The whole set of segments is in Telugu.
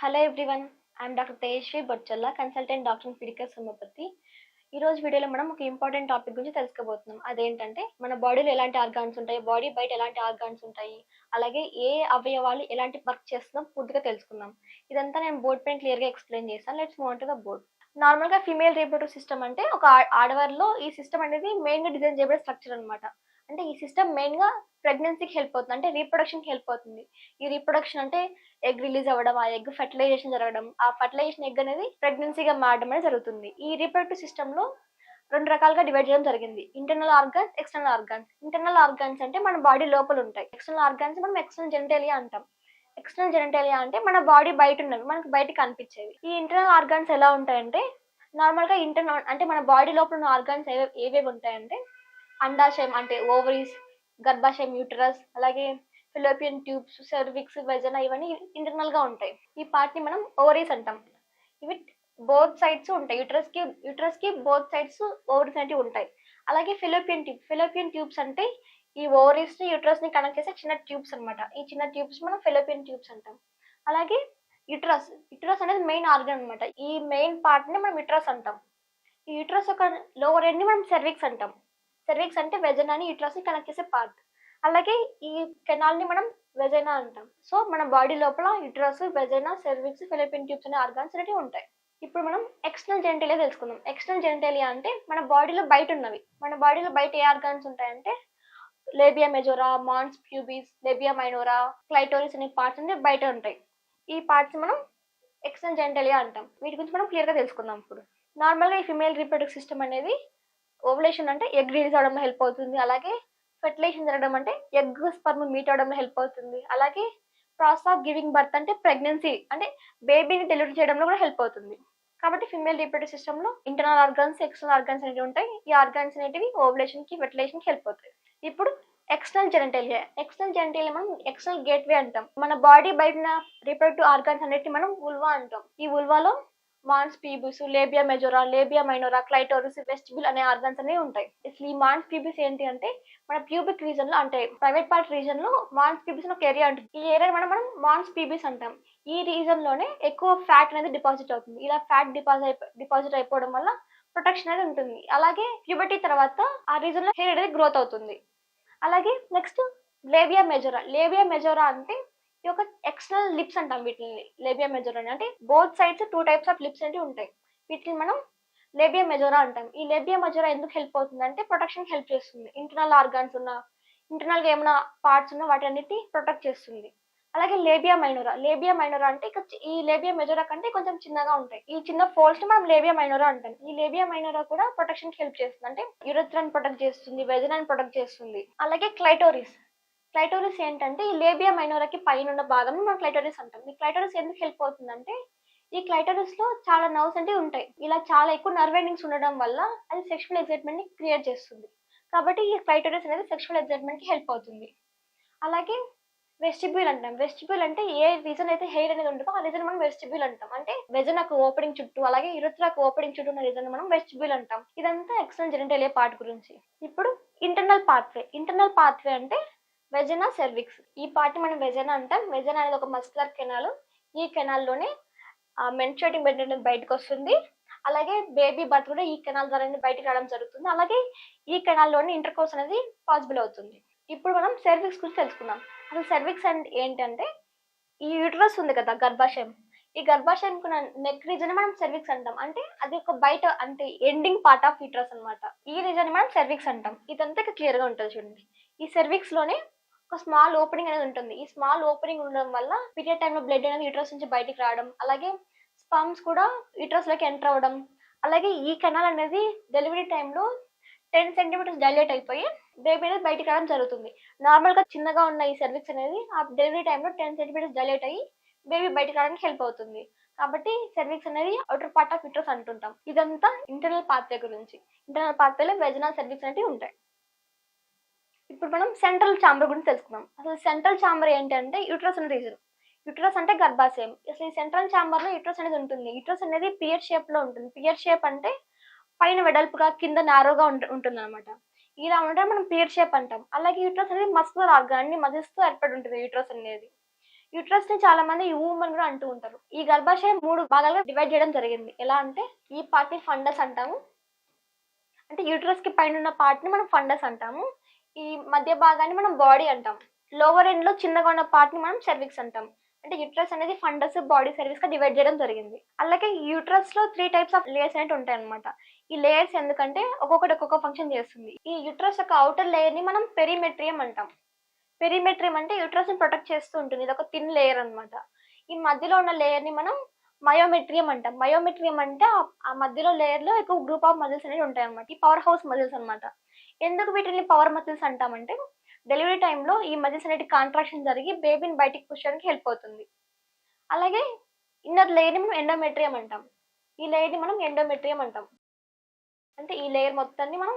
Hello everyone I'm doctor Tejashree Bochalla consultant doctor Fidicus homeopathy ఈ రోజు వీడియోలో మనం ఒక ఇంపార్టెంట్ టాపిక్ గురించి తెలుసుకోబోతున్నాం. అదేంటంటే మన బాడీలో ఎలాంటి ఆర్గాన్స్ ఉంటాయి బాడీ బయట ఎలాంటి ఆర్గాన్స్ ఉంటాయి అలాగే ఏ అవయవాలు ఎలాంటి వర్క్ చేస్తుందో పూర్తిగా తెలుసుకుందాం. ఇదంతా నేను బోర్డ్ పైన క్లియర్గా ఎక్స్ప్లెయిన్ చేస్తాను let's move to the board నార్మల్గా ఫీమేల్ రీప్రొడక్టివ్ సిస్టమ్ అంటే ఒక ఆడవారిలో ఈ సిస్టమ్ అనేది మెయిన్గా డిజైన్ చేయబడే స్ట్రక్చర్ అనమాట అంటే ఈ సిస్టమ్ మెయిన్గా ప్రెగ్నెన్సీకి హెల్ప్ అవుతుంది. అంటే రీప్రొడక్షన్కి హెల్ప్ అవుతుంది. ఈ రీప్రొడక్షన్ అంటే ఎగ్ రిలీజ్ అవ్వడం ఆ ఎగ్ ఫర్టిలైజేషన్ జరగడం ఆ ఫర్టిలైజేషన్ ఎగ్ అనేది ప్రెగ్నెన్సీగా మారడం అనేది జరుగుతుంది. ఈ రీప్రొడక్టివ్ సిస్టంలో రెండు రకాలుగా డివైడ్ చేయడం జరిగింది. Internal organs external organs. Internal organs అంటే మన బాడీ లోపల ఉంటాయి. ఎక్స్టర్నల్ ఆర్గాన్స్ మనం ఎక్స్టర్నల్ జెనిటేలియా అంటాం. ఎక్స్టర్నల్ జెనిటేలియా అంటే మన బాడీ బయట ఉన్నవి మనకు బయట కనిపించేవి. ఈ ఇంటర్నల్ ఆర్గాన్స్ ఎలా ఉంటాయంటే నార్మల్గా ఇంటర్నల్ అంటే మన బాడీ లోపల ఉన్న ఆర్గాన్స్ ఏవేవి ఉంటాయంటే అండాశయం అంటే ఓవరీస్ గర్భాశయం యూటరస్ అలాగే ఫిలోపియన్ ట్యూబ్స్ సర్విక్స్ వెజన ఇవన్నీ ఇంటర్నల్గా ఉంటాయి. ఈ పార్ట్ని మనం ఓవరీస్ అంటాం. ఇవి బోత్ సైడ్స్ ఉంటాయి. యూటరస్కి కి బోత్ సైడ్స్ ఓవరీస్ అనేవి ఉంటాయి. అలాగే ఫిలోపియన్ ట్యూబ్ ఫిలోపియన్ ట్యూబ్స్ అంటే ఈ ఓవరీస్ని ని కనెక్ట్ చేసే చిన్న ట్యూబ్స్ అనమాట ఈ చిన్న ట్యూబ్స్ మనం ఫిలోపియన్ ట్యూబ్స్ అంటాం. అలాగే యుటరస్ యుట్రస్ అనేది మెయిన్ ఆర్గన్ అనమాట ఈ మెయిన్ పార్ట్ని మనం యుటరస్ అంటాం. ఈ యుట్రస్ యొక్క లోవర్ ఎండ్ని మనం సెర్విక్స్ అంటాం. సర్వీక్స్ అంటే వెజనాని అని యుటరస్ కనెక్ట్ చేసే పార్ట్. అలాగే ఈ కెనాల్ని మనం వెజైనా అంటాం. సో మన బాడీ లోపల uterus vagina cervix fallopian tubes అనే ఆర్గాన్స్ అనేవి ఉంటాయి. ఇప్పుడు మనం ఎక్స్టర్నల్ జెంటేలియా తెలుసుకుందాం. ఎక్స్టర్నల్ జెంటేలియా అంటే మన బాడీలో బయట ఉన్నవి మన బాడీలో బయట ఏ ఆర్గాన్స్ ఉంటాయంటే labia majora mons pubis labia minora clitoris అనే పార్ట్స్ అనేవి బయట ఉంటాయి. ఈ పార్ట్స్ మనం ఎక్స్టర్నల్ జెంటేలియా అంటాం. వీటి గురించి మనం క్లియర్గా తెలుసుకుందాం ఇప్పుడు. నార్మల్గా ఈ ఫిమేల్ రీప్రొడక్టివ్ సిస్టమ్ అనేది ఓవలేషన్ అంటే ఎగ్ రిలీజ్ అవడంలో హెల్ప్ అవుతుంది. అలాగే ఫెర్టిలైజేషన్ జరగడం అంటే ఎగ్ స్పర్మ్ మీట్ అవడంలో హెల్ప్ అవుతుంది. అలాగే ప్రాసెస్ ఆఫ్ గివింగ్ బర్త్ అంటే ప్రెగ్నెన్సీ అంటే బేబీని డెలివరీ చేయడంలో కూడా హెల్ప్ అవుతుంది. కాబట్టి ఫిమేల్ రీప్రొడక్టివ్ సిస్టమ్లో ఇంటర్నల్ ఆర్గాన్స్ ఎక్స్టర్నల్ ఆర్గాన్స్ అనేవి ఉంటాయి. ఈ ఆర్గాన్స్ అనేటివి ఓవలేషన్కి ఫెర్టిలైజేషన్కి హెల్ప్ అవుతాయి. ఇప్పుడు ఎక్స్టర్నల్ జెనటేలియా ఎక్స్టర్నల్ జెనటేలియా మనం ఎక్స్టర్నల్ గేట్వే అంటాం. మన బాడీ బయట రీప్రొడక్టివ్ ఆర్గాన్స్ అనేటివి మనం ఉల్వా అంటాం. ఈ ఉల్వాలో mons pubis labia majora labia minora clitoris vestibule అనే ఆర్గన్స్ అనేవి ఉంటాయి. అసలు ఈ మాన్స్ పీబుస్ ఏంటి అంటే మన ప్యూబిక్ రీజన్లో అంటే ప్రైవేట్ పార్ట్ రీజన్లో మాన్స్ పీబుస్ ఒక ఏరియా ఉంటుంది. ఈ ఏరియా మనం మనం మాన్స్ పీబుస్ అంటాం. ఈ రీజన్లోనే ఎక్కువ ఫ్యాట్ అనేది డిపాజిట్ అవుతుంది. ఇలా ఫ్యాట్ డిపాజిట్ డిపాజిట్ అయిపోవడం వల్ల ప్రొటెక్షన్ అనేది ఉంటుంది. అలాగే ప్యూబర్టీ తర్వాత ఆ రీజన్లో హెయిర్ అనేది గ్రోత్ అవుతుంది. అలాగే next labia majora. Labia majora అంటే ఈ యొక్క ఎక్స్టర్నల్ లిప్స్ అంటాం వీటిని లేబియా మెజోరా అని అంటే both sides two types of lips అనేవి ఉంటాయి. వీటిని మనం లేబియా మెజోరా అంటాం. ఈ లేబియా మెజోరా ఎందుకు హెల్ప్ అవుతుంది అంటే ప్రొటెక్షన్ హెల్ప్ చేస్తుంది. ఇంటర్నల్ ఆర్గాన్స్ ఉన్న ఇంటర్నల్గా ఏమైనా పార్ట్స్ ఉన్న వాటి అన్నిటి ప్రొటెక్ట్ చేస్తుంది. అలాగే లేబియా మైనోరా లేబియా మైనోరా అంటే ఈ లేబియా మెజోరా కంటే కొంచెం చిన్నగా ఉంటాయి. ఈ చిన్న ఫోల్స్ని మనం లేబియా మైనోరా అంటాం. ఈ లేబియా మైనోరా కూడా ప్రొటెక్షన్ హెల్ప్ చేస్తుంది. అంటే యురత్రాన్ని ప్రొటెక్ట్ చేస్తుంది వెజనాన్ని ప్రొటెక్ట్ చేస్తుంది. అలాగే క్లైటోరిస్ క్లైటోరిస్ ఏంటంటే ఈ లేబియా మైనోరాకి పైన ఉన్న భాగం మనం క్లైటోరిస్ అంటాం. ఈ క్లైటోరిస్ ఎందుకు హెల్ప్ అవుతుందంటే ఈ క్లైటోరిస్లో చాలా నర్వ్స్ అంటే ఉంటాయి. ఇలా చాలా ఎక్కువ నర్వ్ ఎండింగ్స్ ఉండడం వల్ల అది సెక్షువల్ ఎగ్జైట్మెంట్ని క్రియేట్ చేస్తుంది. కాబట్టి ఈ క్లైటోరిస్ అనేది సెక్షువల్ ఎగ్జైట్మెంట్కి హెల్ప్ అవుతుంది. అలాగే వెస్టిబ్యూల్ అంటాం. వెస్టిబ్యూల్ అంటే ఏ రీజన్ అయితే హెయిర్ అనేది ఉంటుందో ఆ రీజన్ మనం వెస్టిబ్యూల్ అంటాం. అంటే వెజనకు ఓపెనింగ్ చుట్టూ అలాగే ఇరుత్రకు ఓపెనింగ్ చుట్టూ ఉన్న రీజన్ మనం వెస్టిబ్యూల్ అంటాం. ఇదంతా ఎక్స్టర్నల్ జెనిటేలియా పార్ట్ గురించి. ఇప్పుడు ఇంటర్నల్ పాత్వే ఇంటర్నల్ పాత్వే అంటే వెజనా సెర్విక్స్ ఈ పార్ట్ మనం వెజనా అంటాం. వెజనా అనేది ఒక మస్కులర్ కెనాల్ ఈ కెనాల్లోనే మెన్స్ట్రేటింగ్ బెడ్ అనేది బయటకు వస్తుంది అలాగే బేబీ బర్త్ కూడా ఈ కెనాల్ ద్వారా బయటకు రావడం జరుగుతుంది. అలాగే ఈ కెనాల్లోనే ఇంటర్ కోర్స్ అనేది పాసిబుల్ అవుతుంది. ఇప్పుడు మనం సెర్విక్స్ గురించి తెలుసుకుందాం. అసలు సెర్విక్స్ అండ్ ఏంటంటే ఈ యూటరస్ ఉంది కదా గర్భాశయం. ఈ గర్భాశయంకు నెక్ రీజన్ మనం సెర్విక్స్ అంటాం. అంటే అది ఒక బయట అంటే ఎండింగ్ పార్ట్ ఆఫ్ యూటరస్ అనమాట ఈ రీజన్ మనం సెర్విక్స్ అంటాం. ఇదంతా క్లియర్గా ఉంటుంది చూడండి. ఈ సెర్విక్స్లోనే ఒక స్మాల్ ఓపెనింగ్ అనేది ఉంటుంది. ఈ స్మాల్ ఓపెనింగ్ ఉండడం వల్ల పీరియడ్ టైంలో బ్లడ్ అనేది యూట్రస్ నుంచి బయటికి రావడం అలాగే స్పమ్స్ కూడా యూటరస్లోకి ఎంటర్ అవ్వడం అలాగే ఈ కెనాల్ అనేది డెలివరీ టైంలో టెన్ సెంటీమీటర్స్ డైలేట్ అయిపోయి బేబీ అనేది బయటికి రావడం జరుగుతుంది. నార్మల్గా చిన్నగా ఉన్న ఈ సర్విక్స్ అనేది ఆ డెలివరీ టైంలో టెన్ సెంటీమీటర్స్ డైలేట్ అయ్యి బేబీ బయటికి రావడానికి హెల్ప్ అవుతుంది. కాబట్టి సర్వీక్స్ అనేది అవుటర్ పార్ట్ ఆఫ్ యూటరస్ అంటుంటాం. ఇదంతా ఇంటర్నల్ పాత్వే గురించి. ఇంటర్నల్ పాత్వేలో వెజనల్ సర్వీక్స్ అనేవి ఉంటాయి. ఇప్పుడు మనం సెంట్రల్ చాంబర్ గురించి తెలుసుకుందాం. అసలు సెంట్రల్ ఛాంబర్ ఏంటంటే యూట్రస్ అనే రీజన్ యూట్రస్ అంటే గర్భాశయం. అసలు ఈ సెంట్రల్ ఛాంబర్లో యూట్రస్ అనేది ఉంటుంది. యూట్రస్ అనేది పియర్ షేప్లో ఉంటుంది. పియర్ షేప్ అంటే పైన వెడల్పుగా కింద నారోగా ఉంటుంది అనమాట ఇలా ఉంటే మనం పియర్ షేప్ అంటాం. అలాగే యూట్రస్ అనేది మస్కులర్ ఆర్గాన్ని ఏర్పడి ఉంటుంది యూట్రస్ అనేది. యూట్రస్ని చాలా మంది ఊమ్ అని కూడా అంటూ ఉంటారు. ఈ గర్భాశయం మూడు భాగాలుగా డివైడ్ చేయడం జరిగింది. ఎలా అంటే ఈ పార్ట్ని ఫండస్ అంటాము. అంటే యూట్రస్కి పైన ఉన్న పార్ట్ని మనం ఫండస్ అంటాము. ఈ మధ్య భాగాన్ని మనం బాడీ అంటాం. లోవర్ ఎండ్లో చిన్నగా ఉన్న పార్ట్ని మనం సర్విక్స్ అంటాం. అంటే యూట్రస్ అనేది ఫండస్ బాడీ సర్వీస్గా డివైడ్ చేయడం జరిగింది. అలాగే యూట్రస్లో త్రీ టైప్స్ ఆఫ్ లేయర్స్ అనేవి ఉంటాయి అనమాట ఈ లేయర్స్ ఎందుకంటే ఒక్కొక్కటి ఒక్కొక్క ఫంక్షన్ చేస్తుంది. ఈ యూట్రస్ యొక్క అవుటర్ లేయర్ని మనం పెరిమెట్రియం అంటాం. పెరిమెట్రియం అంటే యూట్రస్ని ప్రొటెక్ట్ చేస్తూ ఉంటుంది. ఇది ఒక థిన్ లేయర్ అన్నమాట. ఈ మధ్యలో ఉన్న లేయర్ని మనం మయోమెట్రియం అంటాం. మయోమెట్రియం అంటే ఆ- మధ్యలో లేయర్లో ఎక్కువ గ్రూప్ ఆఫ్ మజిల్స్ అనేవి ఉంటాయి అనమాట ఈ పవర్ హౌస్ మజిల్స్ అన్నమాట. ఎందుకు వీటిని పవర్ మజిల్స్ అంటామంటే డెలివరీ టైంలో ఈ మజిల్స్ అనేటి కాంట్రాక్షన్ జరిగి బేబీని బయటికి పుష్ హెల్ప్ అవుతుంది. అలాగే ఇన్నర్ లేయర్ని మనం ఎండోమెట్రియం అంటాం. ఈ లేయర్ని మనం ఎండోమెట్రియం అంటాం. అంటే ఈ లేయర్ మొత్తాన్ని మనం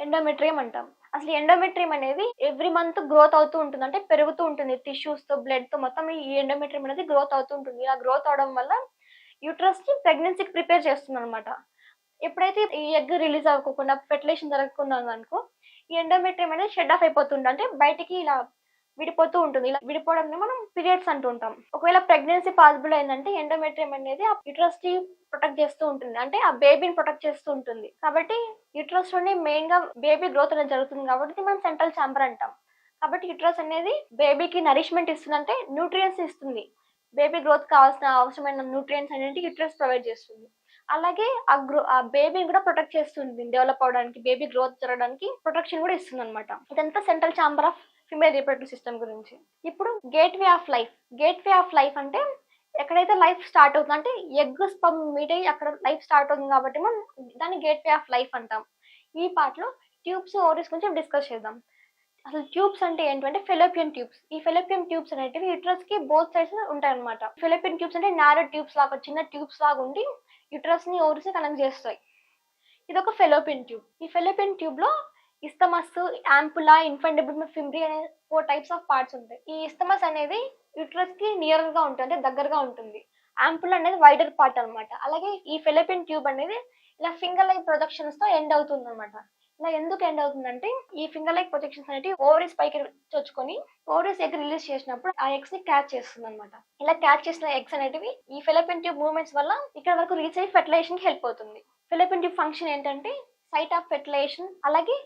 ఎండోమెట్రియం అంటాం. అసలు ఎండోమెట్రియం అనేది ఎవ్రీ మంత్ గ్రోత్ అవుతూ ఉంటుంది. అంటే పెరుగుతూ ఉంటుంది. టిష్యూస్తో బ్లడ్తో మొత్తం ఈ ఎండోమెట్రియం అనేది గ్రోత్ అవుతూ ఉంటుంది. ఇలా గ్రోత్ అవడం వల్ల యూట్రస్ని ప్రెగ్నెన్సీకి ప్రిపేర్ చేస్తుంది అనమాట ఎప్పుడైతే ఈ ఎగ్ రిలీజ్ అవ్వకుండా ఫెర్టిలైజేషన్ జరగకుండా అనుకో ఈ ఎండోమెట్రియం అనేది షెడ్ ఆఫ్ అయిపోతుంది అంటే బయటికి ఇలా విడిపోతూ ఉంటుంది. ఇలా విడిపోవడం మనం పీరియడ్స్ అంటూ ఉంటాం. ఒకవేళ ప్రెగ్నెన్సీ పాసిబుల్ అయిందంటే ఎండోమెట్రియం అనేది ఆ యూట్రస్ని ప్రొటెక్ట్ చేస్తూ ఉంటుంది. అంటే ఆ బేబీని ప్రొటెక్ట్ చేస్తూ ఉంటుంది. కాబట్టి యూట్రస్లోనే మెయిన్గా బేబీ గ్రోత్ అనేది జరుగుతుంది కాబట్టి మనం సెంట్రల్ ఛాంబర్ అంటాం. కాబట్టి యూట్రస్ అనేది బేబీకి నరిష్మెంట్ ఇస్తుంది అంటే న్యూట్రియన్స్ ఇస్తుంది. బేబీ గ్రోత్ కావాల్సిన అవసరమైన న్యూట్రియన్స్ అనేది యూట్రస్ ప్రొవైడ్ చేస్తుంది. అలాగే ఆ గ్రో ఆ బేబీని కూడా ప్రొటెక్ట్ చేస్తుంది డెవలప్ అవడానికి బేబీ గ్రోత్ జరగడానికి ప్రొటెక్షన్ కూడా ఇస్తుంది అనమాట ఇదంతా central chamber of female reproductive system గురించి. ఇప్పుడు gateway of life gateway of life అంటే ఎక్కడైతే లైఫ్ స్టార్ట్ అవుతుంది అంటే ఎగ్ స్పమ్ మీట్ అయ్యి అక్కడ లైఫ్ స్టార్ట్ అవుతుంది కాబట్టి మనం దాన్ని గేట్ వే ఆఫ్ లైఫ్ అంటాం. ఈ పార్ట్లో ట్యూబ్స్ ఓవరీస్ గురించి డిస్కస్ చేద్దాం. అసలు ట్యూబ్స్ అంటే ఏంటంటే ఫెలోపియన్ ట్యూబ్స్ ఈ ఫెలోపియన్ ట్యూబ్స్ అనేటివి యూట్రస్కి బోత్ సైడ్స్ ఉంటాయి అనమాట ఫెలోపియన్ ట్యూబ్స్ అంటే నారో ట్యూబ్స్ లాగా చిన్న ట్యూబ్స్ లాగా ఉండి యూట్రస్ని కనెక్ట్ చేస్తాయి. ఇది ఒక ఫెలోపిన్ ట్యూబ్. ఈ ఫెలోపిన్ ట్యూబ్లో ఇస్తమస్ యాంపులా ఇన్ఫండబుల్ ఫిమ్రీ అనే ఫోర్ టైప్స్ ఆఫ్ పార్ట్స్ ఉంటాయి. ఈ ఇస్తమస్ అనేది యూట్రస్కి నియర్గా ఉంటుంది అంటే దగ్గరగా ఉంటుంది. యాంపుల్ అనేది వైడర్ పార్ట్ అనమాట అలాగే ఈ ఫెలోపిన్ ట్యూబ్ అనేది ఇలా ఫింగర్ లైక్ ప్రొజెక్షన్స్తో ఎండ్ అవుతుంది అనమాట ఇలా ఎందుకు ఎండ్ అవుతుందంటే ఈ ఫింగర్ లైక్ ప్రొజెక్షన్స్ అనేవి ఓవరీస్ పైకి చొచ్చుకొని ఓవరీస్ ఎగ్ రిలీజ్ చేసినప్పుడు ఆ ఎగ్స్ని క్యాచ్ చేస్తుంది అనమాట ఇలా క్యాచ్ చేసిన ఎగ్స్ అనేటివి ఈ ఫిలోపియన్ ట్యూబ్ మూవ్మెంట్స్ వల్ల ఇక్కడ వరకు రీచ్ అయ్యి ఫెర్టిలైజేషన్కి హెల్ప్ అవుతుంది. ఫిలోపియన్ ట్యూబ్ ఫంక్షన్ ఏంటంటే సైట్ ఆఫ్ ఫెర్టిలైజేషన్ అలాగే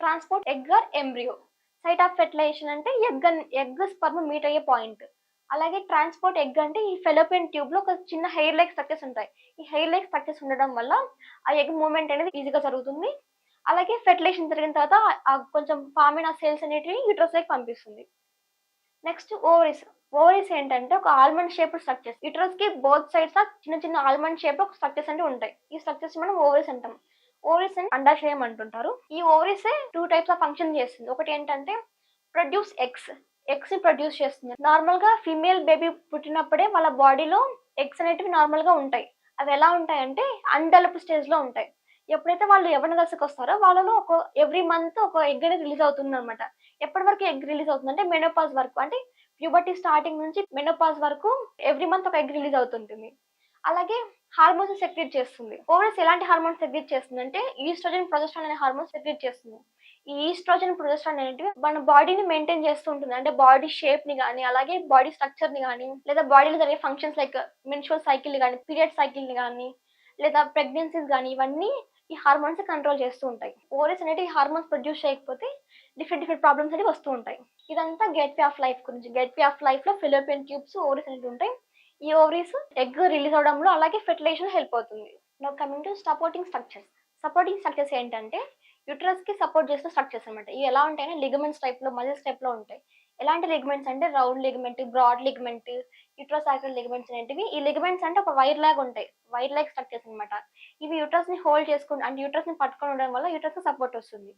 transport egg or embryo site of fertilisation అంటే ఎగ్ ఎగ్ స్పర్మ్ మీట్ అయ్యే పాయింట్ అలాగే ట్రాన్స్పోర్ట్ ఎగ్ అంటే ఈ ఫెలోపియన్ ట్యూబ్లో ఒక చిన్న హెయిర్ లైక్ స్ట్రక్చర్స్ ఉంటాయి. ఈ హెయిర్ లైక్ స్ట్రక్చర్స్ ఉండడం వల్ల ఆ ఎగ్ మూవ్మెంట్ అనేది ఈజీగా జరుగుతుంది. అలాగే ఫెర్టిలైజేషన్ జరిగిన తర్వాత కొంచెం ఫామిన్ ఆ సెల్స్ అనేటివి యూట్రస్ లైక్ పంపిస్తుంది. నెక్స్ట్ ఓవరీస్ ఓవరీస్ ఏంటంటే ఒక ఆల్మండ్ షేప్ స్ట్రక్చర్స్ యూట్రస్కి బోత్ సైడ్స్ చిన్న చిన్న ఆల్మండ్ షేప్ ఒక స్ట్రక్చర్స్ అంటే ఉంటాయి. ఈ స్ట్రక్చర్స్ మనం ఓవరీస్ అంటాం. ఓవరీస్ అని అండాశయం అంటుంటారు. ఈ ovaries two types of function చేస్తుంది. ఒకటి ఏంటంటే ప్రొడ్యూస్ ఎగ్స్ ఎగ్స్ని ప్రొడ్యూస్ చేస్తుంది. నార్మల్గా ఫీమేల్ బేబీ పుట్టినప్పుడే వాళ్ళ బాడీలో ఎగ్స్ అనేటివి నార్మల్గా ఉంటాయి. అవి ఎలా ఉంటాయంటే అన్డెవలప్ స్టేజ్లో ఉంటాయి. ఎప్పుడైతే వాళ్ళు ఎవరిన దశకు వస్తారో వాళ్ళలో ఒక ఎవ్రీ మంత్ ఒక ఎగ్ అనేది రిలీజ్ అవుతుంది అనమాట ఎప్పటి వరకు ఎగ్ రిలీజ్ అవుతుంది అంటే మెనోపాజ్ వరకు. అంటే ప్యూబర్టీ స్టార్టింగ్ నుంచి మెనోపాజ్ వరకు ఎవ్రీ మంత్ ఒక ఎగ్ రిలీజ్ అవుతుంటుంది. అలాగే హార్మోన్స్ సెక్రెట్ చేస్తుంది. ఓవరీస్ ఎలాంటి హార్మోన్స్ సెక్రెట్ చేస్తుంది అంటే ఈస్ట్రోజన్ ప్రొజెస్ట్రాన్ అనే హార్మోన్స్ సెక్రెట్ చేస్తుంది. ఈ ఈస్ట్రోజన్ ప్రొజెస్ట్రాన్ అనేటివి మన బాడీని మెయింటైన్ చేస్తూ ఉంటుంది. అంటే బాడీ షేప్ని కానీ అలాగే బాడీ స్ట్రక్చర్ని కానీ లేదా బాడీలో జరిగే ఫంక్షన్స్ లైక్ మెన్షువల్ సైకిల్ కానీ పీరియడ్ సైకిల్ని కానీ లేదా ప్రెగ్నెన్సీస్ కానీ ఇవన్నీ ఈ హార్మోన్స్ కంట్రోల్ చేస్తూ ఉంటాయి. ఓవరీస్ అనేవి ఈ హార్మోన్స్ ప్రొడ్యూస్ చేయకపోతే డిఫరెంట్ డిఫరెంట్ ప్రాబ్లమ్స్ అనేవి వస్తూ ఉంటాయి. ఇదంతా గేట్ వే ఆఫ్ లైఫ్ గురించి. గేట్ వే ఆఫ్ లైఫ్లో ఫిలోపియన్ ట్యూబ్స్ ఓవరీస్ అనేవి ఉంటాయి. ఈ ఓవరీస్ ఎగ్ రిలీజ్ అవడంలో అలాగే ఫెర్టిలైజేషన్ హెల్ప్ అవుతుంది. Now coming to supporting structures supporting structures ఏంటంటే యూట్రస్కి సపోర్ట్ చేసిన స్ట్రక్చర్స్ అనమాట ఇవి ఎలా ఉంటాయంటే లిగమెంట్స్ టైప్లో మజిల్స్ టైప్లో ఉంటాయి. ఎలాంటి లిగమెంట్స్ అంటే round ligament broad ligament uterosacral ligaments అనేటివి. ఈ లిగమెంట్స్ అంటే ఒక వైర్ లాగా ఉంటాయి. వైర్ లాగ్ స్ట్రక్చర్స్ అనమాట ఇవి యూట్రస్ని హోల్డ్ చేసుకుని అంటే యూట్రస్ని పట్టుకొని ఉండడం వల్ల యూట్రస్ సపోర్ట్ వస్తుంది.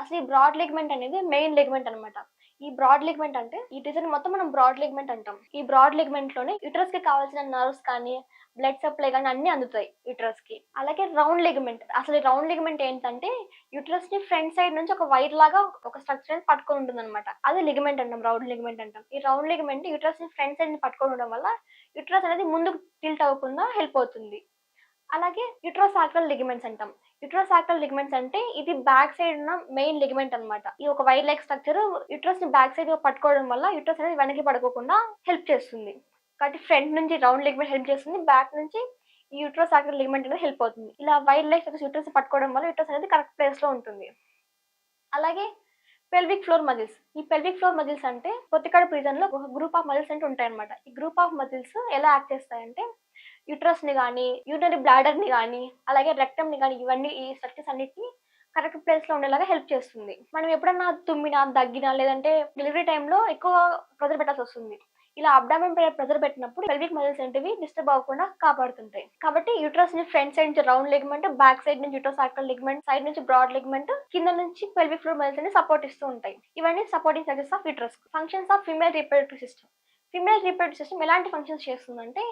అసలు ఈ బ్రాడ్ లిగమెంట్ అనేది మెయిన్ లిగమెంట్ అనమాట ఈ బ్రాడ్ లిగ్మెంట్ అంటే ఈ డిజైన్ మొత్తం మనం బ్రాడ్ లిగ్మెంట్ అంటాం. ఈ బ్రాడ్ లిగ్మెంట్లోనే యూట్రస్కి కావాల్సిన నర్వ్స్ కానీ బ్లడ్ సప్లై కానీ అన్ని అందుతాయి యూట్రస్కి. అలాగే రౌండ్ లిగమెంట్ అసలు ఈ రౌండ్ లిగమెంట్ ఏంటంటే యూట్రస్ని ఫ్రంట్ సైడ్ నుంచి ఒక వైర్ లాగా ఒక స్ట్రక్చర్ అనేది పట్టుకొని ఉంటుంది అనమాట అది లిగమెంట్ అంటాం రౌండ్ లిగ్మెంట్ అంటాం. ఈ రౌండ్ లిగమెంట్ యూట్రస్ని ఫ్రంట్ సైడ్ని పట్టుకొని ఉండడం వల్ల యూట్రస్ అనేది ముందుకు టిల్ట్ అవ్వకుండా హెల్ప్ అవుతుంది. అలాగే యూట్రోసాక్రల్ లిగమెంట్స్ అంటాం. యుట్రోసాక్రల్ లిగమెంట్స్ అంటే ఇది బ్యాక్ సైడ్ ఉన్న మెయిన్ లిగమెంట్ అన్నమాట. ఈ ఒక వైర్ లైక్ స్ట్రక్చర్ యుట్రస్ని బ్యాక్ సైడ్ పట్టుకోవడం వల్ల యుట్రస్ అనేది వెనక్కి పడుకోకుండా హెల్ప్ చేస్తుంది. కాబట్టి ఫ్రంట్ నుంచి రౌండ్ లిగమెంట్ హెల్ప్ చేస్తుంది బ్యాక్ నుంచి ఈ యుట్రోసాక్రల్ లిగమెంట్ అనేది హెల్ప్ అవుతుంది. ఇలా వైర్ లైక్ స్ట్రక్చర్ యుట్రస్ పట్టుకోవడం వల్ల యుట్రస్ అనేది కరెక్ట్ ప్లేస్లో ఉంటుంది. అలాగే పెల్విక్ ఫ్లోర్ మజిల్స్. ఈ పెల్విక్ ఫ్లోర్ మజిల్స్ అంటే పొత్తికడుపు రీజన్లో ఒక గ్రూప్ ఆఫ్ మజిల్స్ అంటే ఉంటాయి అనమాట ఈ గ్రూప్ ఆఫ్ మజిల్స్ ఎలా యాక్ట్ చేస్తాయంటే యుట్రస్ని కానీ యూటరీ బ్లాడర్ని కానీ అలాగే రెక్టమ్ని కానీ ఇవన్నీ ఈ స్ట్రక్చర్స్ అన్నిటిని కరెక్ట్ ప్లేస్లో ఉండేలాగా హెల్ప్ చేస్తుంది. మనం ఎప్పుడన్నా తుమ్మినా దగ్గినా లేదంటే డెలివరీ టైంలో ఎక్కువ ప్రెజర్ పెట్టాల్సి వస్తుంది. ఇలా అబ్డామిన్ పైన ప్రెజర్ పెట్టినప్పుడు పెల్విక్ మజిల్స్ అనేవి డిస్టర్బ్ అవ్వకుండా కాపాడుతుంటాయి. కాబట్టి యూట్రస్ని ఫ్రంట్ సైడ్ నుంచి రౌండ్ లిగ్మెంట్ బ్యాక్ సైడ్ నుంచి యూట్రస్ ఆర్కల్ లిగ్మెంట్ సైడ్ నుంచి బ్రాడ్ లిగ్మెంట్ కింద నుంచి పెల్విక్ ఫ్లోర్ మజిల్స్ని సపోర్ట్ ఇస్తూ ఉంటాయి. ఇవన్నీ supporting surges of uterus. Functions of female reproductive system. Female reproductive system ఎలాంటి ఫంక్షన్స్ చేస్తుందంటే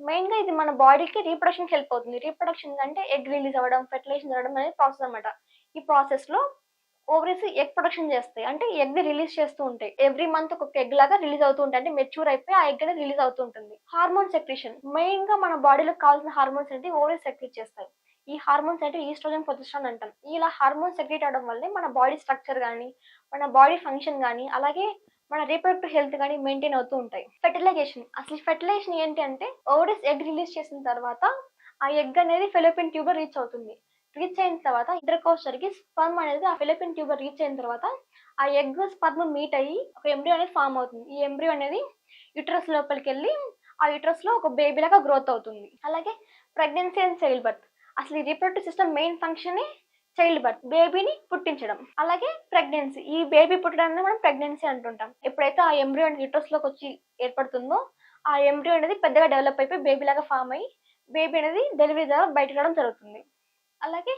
మెయిన్గా ఇది మన బాడీకి రీప్రొడక్షన్ హెల్ప్ అవుతుంది. రీప్రొడక్షన్ అంటే ఎగ్ రిలీజ్ అవ్వడం ఫెర్టిలైజేషన్ జరగడం అనేది ప్రాసెస్ అనమాట ఈ ప్రాసెస్లో ఓవరీస్ ఎగ్ ప్రొడక్షన్ చేస్తాయి. అంటే ఎగ్ రిలీజ్ చేస్తూ ఉంటాయి. ఎవ్రీ మంత్ ఒక ఎగ్ లాగా రిలీజ్ అవుతూ ఉంటాయి. అంటే మెచ్యూర్ అయిపోయి ఆ ఎగ్ అనేది రిలీజ్ అవుతూ ఉంటుంది. హార్మోన్ సెక్రేషన్ మెయిన్గా మన బాడీలో కావాల్సిన హార్మోన్స్ అంటే ఓవరీస్ సెక్రేట్ చేస్తాయి. ఈ హార్మోన్స్ అంటే ఈస్ట్రోజన్ ప్రొజెస్ట్రాన్ అంటాం. ఇలా హార్మోన్స్ సెక్రేట్ అవడం వల్లే మన బాడీ స్ట్రక్చర్ కానీ మన బాడీ ఫంక్షన్ కానీ అలాగే మన రీప్రొడక్టివ్ హెల్త్ కానీ మెయింటైన్ అవుతూ ఉంటాయి. ఫెర్టిలైజేషన్ అసలు ఫెర్టిలైజేషన్ ఏంటి అంటే ఓవరీస్ ఎగ్ రిలీజ్ చేసిన తర్వాత ఆ ఎగ్ అనేది ఫెలోపిన్ ట్యూబ్ రీచ్ అవుతుంది. రీచ్ అయిన తర్వాత ఇంటర్కోస్ జరిగి స్పర్మ్ అనేది ఆ ఫిలిపిన్ ట్యూబ్ రీచ్ అయిన తర్వాత ఆ ఎగ్ స్పర్మ్ మీట్ అయ్యి ఒక ఎంబ్రియో అనేది ఫామ్ అవుతుంది. ఈ ఎంబ్రియో అనేది యుట్రస్ లోపలికి వెళ్ళి ఆ యుట్రస్లో ఒక బేబీ లాగా గ్రోత్ అవుతుంది. అలాగే ప్రెగ్నెన్సీ అండ్ చైల్డ్ బర్త్ అసలు ఈ reproductive system main function child birth బేబీని పుట్టించడం. అలాగే ప్రెగ్నెన్సీ ఈ బేబీ పుట్టడాన్ని మనం ప్రెగ్నెన్సీ అంటుంటాం. ఎప్పుడైతే ఆ ఎంబ్రియో అనేది లోకి వచ్చి ఏర్పడుతుందో ఆ ఎంబ్రియో అనేది పెద్దగా డెవలప్ అయిపోయి బేబీ లాగా ఫామ్ అయ్యి బేబీ అనేది డెలివరీ ద్వారా బయటకు రావడం జరుగుతుంది. అలాగే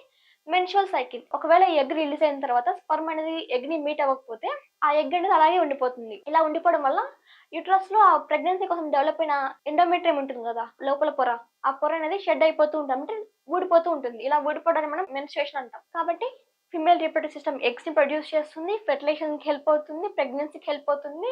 మెన్షువల్ సైకిల్ ఒకవేళ ఎగ్ రిలీజ్ అయిన తర్వాత స్పర్మ్ అనేది ఎగ్ని మీట్ అవ్వకపోతే ఆ ఎగ్ అనేది అలాగే ఉండిపోతుంది. ఇలా ఉండిపోవడం వల్ల యూట్రస్లో ఆ ప్రెగ్నెన్సీ కోసం డెవలప్ అయిన ఎండోమెట్రియం ఉంటుంది కదా లోపల పొర. ఆ పొర అనేది షెడ్ అయిపోతూ ఉంటుంది. అంటే ఊడిపోతూ ఉంటుంది. ఇలా ఊడిపోవడానికి మనం మెన్స్ట్రేషన్ అంటాం. కాబట్టి ఫిమేల్ రిప్రొడక్టివ్ సిస్టమ్ ఎగ్స్ని ప్రొడ్యూస్ చేస్తుంది ఫెర్టిలైజేషన్కి హెల్ప్ అవుతుంది ప్రెగ్నెన్సీకి హెల్ప్ అవుతుంది.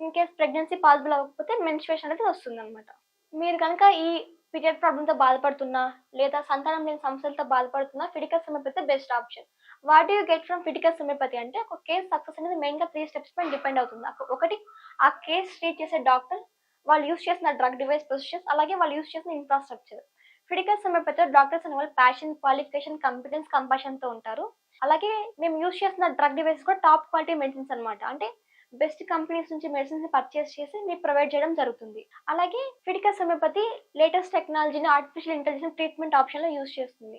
ఇన్ కేస్ ప్రెగ్నెన్సీ పాసిబుల్ అవ్వకపోతే మెన్స్ట్రేషన్ అనేది వస్తుంది అనమాట మీరు కనుక ఈ పీరియడ్ ప్రాబ్లంతో బాధపడుతున్నా లేదా సంతానం లేని సమస్యలతో బాధపడుతున్నా Fiticus homeopathy best option. What you get from Fiticus homeopathy అంటే ఒక కేస్ సక్సెస్ అనేది మెయిన్గా త్రీ స్టెప్స్ పైన డిపెండ్ అవుతుంది. ఒకటి ఆ కేస్ ట్రీట్ చేసే డాక్టర్ వాళ్ళు యూస్ చేసిన డ్రగ్ డివైస్ పొజిషన్స్ అలాగే వాళ్ళు యూస్ చేసిన ఇన్ఫ్రాస్ట్రక్చర్. ఫిటికల్ సమయపతిలో డాక్టర్స్ అనే వాళ్ళు ప్యాషన్ క్వాలిఫికేషన్ కంపిటెన్స్ కంపాషన్తో ఉంటారు. అలాగే మేము యూస్ చేసిన డ్రగ్ డివైస్ కూడా టాప్ క్వాలిటీ మెడిసిన్స్ అనమాట అంటే బెస్ట్ కంపెనీస్ నుంచి మెడిసిన్స్ పర్చేస్ చేసి మీకు ప్రొవైడ్ చేయడం జరుగుతుంది. అలాగే ఫిడికస్ హోమియోపతి లేటెస్ట్ టెక్నాలజీని ఆర్టిఫిషియల్ ఇంటెలిజెన్స్ ట్రీట్మెంట్ ఆప్షన్లో యూస్ చేస్తుంది.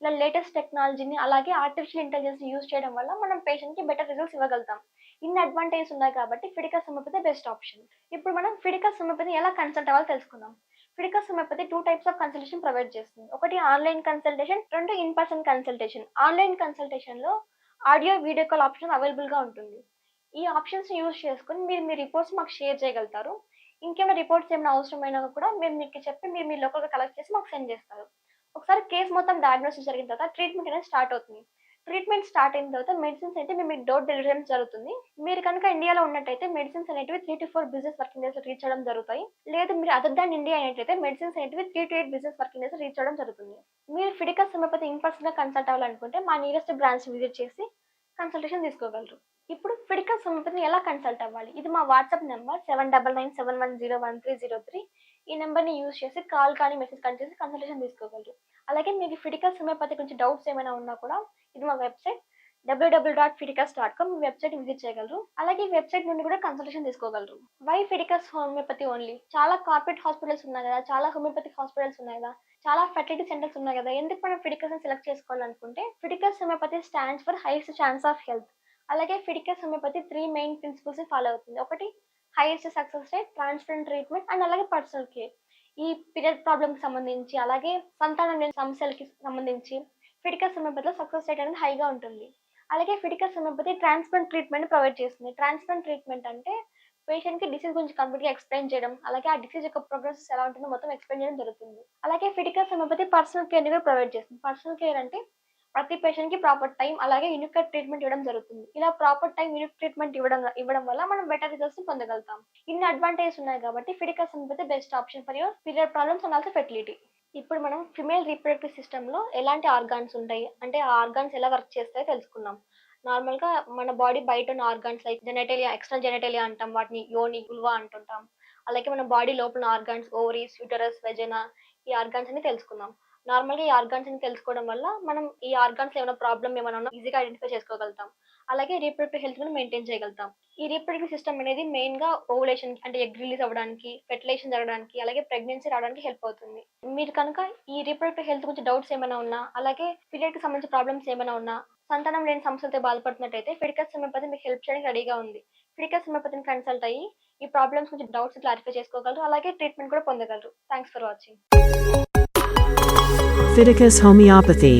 ఇలా లేటెస్ట్ టెక్నాలజీని అలాగే ఆర్టిఫిషియల్ ఇంటెలిజెన్స్ యూస్ చేయడం వల్ల మనం పేషెంట్కి బెటర్ రిజల్ట్స్ ఇవ్వగలుగుతాం. ఇన్ని అడ్వాంటేజెస్ ఉన్నాయి కాబట్టి ఫిడికస్ హోమియోపతి బెస్ట్ ఆప్షన్ ఇప్పుడు మనం ఫిడికస్ హోమియోపతి ఎలా కన్సల్ట్ అవ్వాలో తెలుసుకుందాం. Fiticus homeopathy two types of consultation provide చేస్తుంది. ఒకటి ఆన్లైన్ కన్సల్టేషన్ రెండు ఇన్ పర్సన్ కన్సల్టేషన్ ఆన్లైన్ కన్సల్టేషన్లో ఆడియో వీడియో కాల్ ఆప్షన్ అవైలబుల్గా ఉంటుంది. ఈ ఆప్షన్స్ యూజ్ చేసుకుని మీరు మీ రిపోర్ట్స్ మాకు షేర్ చేయగలుగుతారు. ఇంకేమైనా రిపోర్ట్స్ ఏమైనా అవసరమైనా కూడా మేము మీకు చెప్పి మీరు మీ లోకల్గా కలెక్ట్ చేసి మాకు సెండ్ చేస్తారు. ఒకసారి కేసు మొత్తం డయాగ్నోసిస్ జరిగిన తర్వాత ట్రీట్మెంట్ అనేది స్టార్ట్ అవుతుంది. ట్రీట్మెంట్ స్టార్ట్ అయిన తర్వాత మెడిసిన్స్ అయితే మేము మీకు డోర్ డెలివరీ జరుగుతుంది. మీరు కనుక ఇండియాలో ఉన్నట్టయితే మెడిసిన్స్ అనేటివి three to four business working days reach అవ్వడం జరుగుతాయి. లేదు మీరు అదర్ దాన్ ఇండియా అయినట్టయితే మెడిసిన్స్ అనేటివి three to eight business working days reach అవ్వడం జరుగుతుంది. మీరు ఫిడికల్ సమయపతి ఇన్ పర్సన్గా కన్సల్ట్ అవ్వాలనుకుంటే మా నియరెస్ట్ బ్రాంచ్ విజిట్ చేసి కన్సల్టేషన్ తీసుకోగలరు. ఇప్పుడు ఫిడికల్ హోమియోపతిని ఎలా కన్సల్ట్ అవ్వాలి? ఇది మా WhatsApp number seven double nine seven one zero one three zero three. ఈ నెంబర్ని యూజ్ చేసి కాల్ కానీ మెసేజ్ కానీ చేసి కన్సల్టేషన్ తీసుకోగలరు. అలాగే మీకు ఫిడికల్ సమయపతి గురించి డౌట్స్ ఏమైనా ఉన్నా కూడా ఇది మా website W W W dot Fiticus dot com website visit చేయగలరు. అలాగే ఈ వెబ్సైట్ నుండి కూడా కన్సల్టేషన్ తీసుకోగలరు. వై ఫిడికస్ హోమియోపతి ఓన్లీ చాలా కార్పొరేట్ హాస్పిటల్స్ ఉన్నాయి కదా చాలా హోమియోపతిక్ హాస్పిటల్స్ ఉన్నాయి కదా చాలా ఫెర్టిలిటీ సెంటర్స్ ఉన్నాయి కదా ఎందుకు మనం ఫిడికస్ సెలెక్ట్ చేసుకోవాలనుకుంటే Fiticus homeopathy stands for highest chance of health అలాగే Fiticus homeopathy three main principles follow అవుతుంది. ఒకటి highest success rate transparent treatment and అలాగే పర్సనల్ కేర్ ఈ పీరియడ్ ప్రాబ్లమ్కి సంబంధించి అలాగే సంతానం సమస్యలకి సంబంధించి ఫిడికస్ హోమియోపతిలో సక్సెస్ రేట్ అనేది హైగా ఉంటుంది. అలాగే Fiticus homeopathy transplant treatment provide చేస్తుంది. ట్రాన్స్ప్లాంట్ ట్రీట్మెంట్ అంటే పేషెంట్కి డిసీజ్ గురించి కంప్లీట్గా ఎక్స్ప్లెయిన్ చేయడం అలాగే ఆ డిసీజ్ యొక్క ప్రోగ్రెస్ ఎలా ఉంటుందో మొత్తం ఎక్స్ప్లెయిన్ చేయడం జరుగుతుంది. అలాగే ఫిటికల్ హోమియోపతి పర్సనల్ కేర్ని కూడా ప్రొవైడ్ చేస్తుంది. పర్సనల్ కేర్ అంటే ప్రతి పేషెంట్కి ప్రాపర్ టైం అలాగే యూనిక్ ట్రీట్మెంట్ ఇవ్వడం జరుగుతుంది. ఇలా ప్రాపర్ టైం యూనిక్ ట్రీట్మెంట్ ఇవ్వడం ఇవ్వడం వల్ల మనం బెటర్ రిజల్ట్స్ పొందగలుగుతాం. ఇన్ని అడ్వాంటేజెస్ ఉన్నాయి కాబట్టి Fiticus homeopathy best option for your period problems and also fertility ఇప్పుడు మనం ఫిమేల్ రీప్రొడక్టివ్ సిస్టమ్‌లో ఎలాంటి ఆర్గాన్స్ ఉంటాయి? అంటే ఆ ఆర్గాన్స్ ఎలా వర్క్ చేస్తాయో నార్మల్ నార్మల్‌గా మన బాడీ బయట ఉన్న organs like genitalia, extra genitalia అంటాం. వాటిని యోని, గుల్వా అంటుంటాం. అలాగే మన బాడీ లోపల ఆర్గాన్స్ ఓవరీస్, యూటరస్, వెజైనా ఈ ఆర్గాన్స్ అని తెలుసుకుందాం. నార్మల్‌గా ఈ ఆర్గాన్స్ అని తెలుసుకోవడం వల్ల మనం ఈ ఆర్గాన్స్ ఏమైనా ప్రాబ్లమ్ ఏమైనా ఉన్నా ఈజీగా ఐడెంటిఫై చేసుకోగలుగుతాం. అలాగే రీప్రొడక్టివ్ హెల్త్ కూడా మెయింటైన్ చేయగలుగుతాం. ఈ రీప్రొడక్టివ్ సిస్టమ్ అనేది మెయిన్గా ఓవులేషన్ అంటే ఎగ్ రిలీజ్ అవ్వడానికి, ఫెర్టిలైజేషన్ జరగడానికి, అలాగే ప్రెగ్నెన్సీ రావడానికి హెల్ప్ అవుతుంది. మీరు కనుక ఈ రీప్రొడక్టివ్ హెల్త్ గురించి డౌట్స్ ఏమైనా ఉన్నా, అలాగే పీరియడ్కి సంబంధించిన ప్రాబ్లమ్స్ ఏమైనా ఉన్నా, సంతానం లేని సమస్యలతో బాధపడుతున్నట్టయితే ఫిడికస్ హోమియోపతి మీకు హెల్ప్ చేయడానికి రెడీగా ఉంది. ఫిడికస్ హోమియోపతిని కన్సల్ట్ అయ్యి ఈ ప్రాబ్లమ్స్ గురించి డౌట్స్ క్లారిఫై చేసుకోగలరు. అలాగే ట్రీట్మెంట్ కూడా పొందగలరు. Thanks for watching. Fiticus Homeopathy